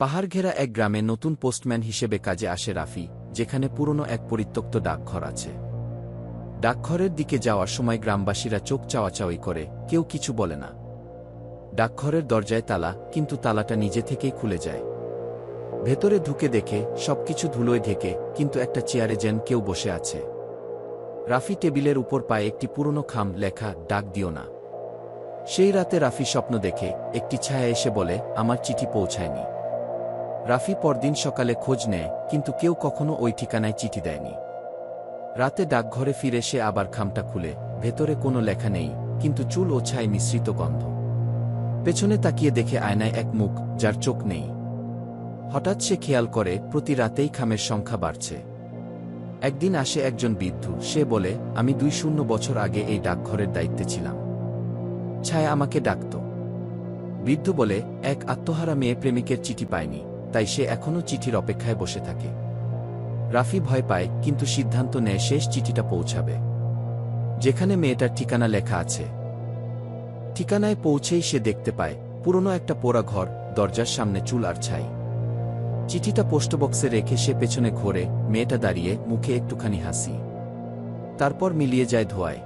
পাহাড় ঘেরা এক গ্রামে নতুন পোস্টম্যান হিসেবে কাজে আসে রাফি, যেখানে পুরনো এক পরিত্যক্ত ডাকঘর আছে। ডাকঘরের দিকে যাওয়ার সময় গ্রামবাসীরা চোখ চাওয়াচাওয়ি করে, কেউ কিছু বলে না। ডাকঘরের দরজায় তালা, কিন্তু তালাটা নিজে থেকেই খুলে যায়। ভেতরে ঢুকে দেখে, সবকিছু ধুলোয় ঢেকে, কিন্তু একটা চেয়ারে যেন কেউ বসে আছে। রাফি টেবিলের উপর পায়ে একটি পুরনো খাম লেখা, ডাক দিও না। সেই রাতে রাফি স্বপ্ন দেখে, একটি ছায়া এসে বলে, আমার চিঠি পৌঁছায়নি। রাফি পরদিন সকালে খোঁজ নেয়, কিন্তু কেউ কখনো ওই ঠিকানায় চিঠি দেয়নি। রাতে ডাকঘরে ফিরে সে আবার খামটা খুলে, ভেতরে কোনো লেখা নেই, কিন্তু চুল ও ছায় মিশ্রিত গন্ধ। পেছনে তাকিয়ে দেখে আয়নায় এক মুখ, যার চোখ নেই। হঠাৎ সে খেয়াল করে, প্রতি রাতেই খামের সংখ্যা বাড়ছে। একদিন আসে একজন বৃদ্ধ, সে বলে, আমি দুই শূন্য বছর আগে এই ডাকঘরের দায়িত্বে ছিলাম। ছায়া আমাকে ডাকত। বৃদ্ধ বলে, এক আত্মহারা মেয়ে প্রেমিকের চিঠি পায়নি তাই সে এখনও চিঠির অপেক্ষায় বসে থাকে। রাফি ভয় পায়, কিন্তু সিদ্ধান্ত নেয় শেষ চিঠিটা পৌঁছাবে। যেখানে মেয়েটার ঠিকানা লেখা আছে। ঠিকানায় পৌঁছেই সে দেখতে পায়, পুরনো একটা পোড়া ঘর, দরজার সামনে চুল আর ছাই। চিঠিটা পোস্টবক্সে রেখে সে পেছনে ঘোরে, মেয়েটা দাঁড়িয়ে মুখে একটুখানি হাসি। তারপর মিলিয়ে যায় ধোয়ায়।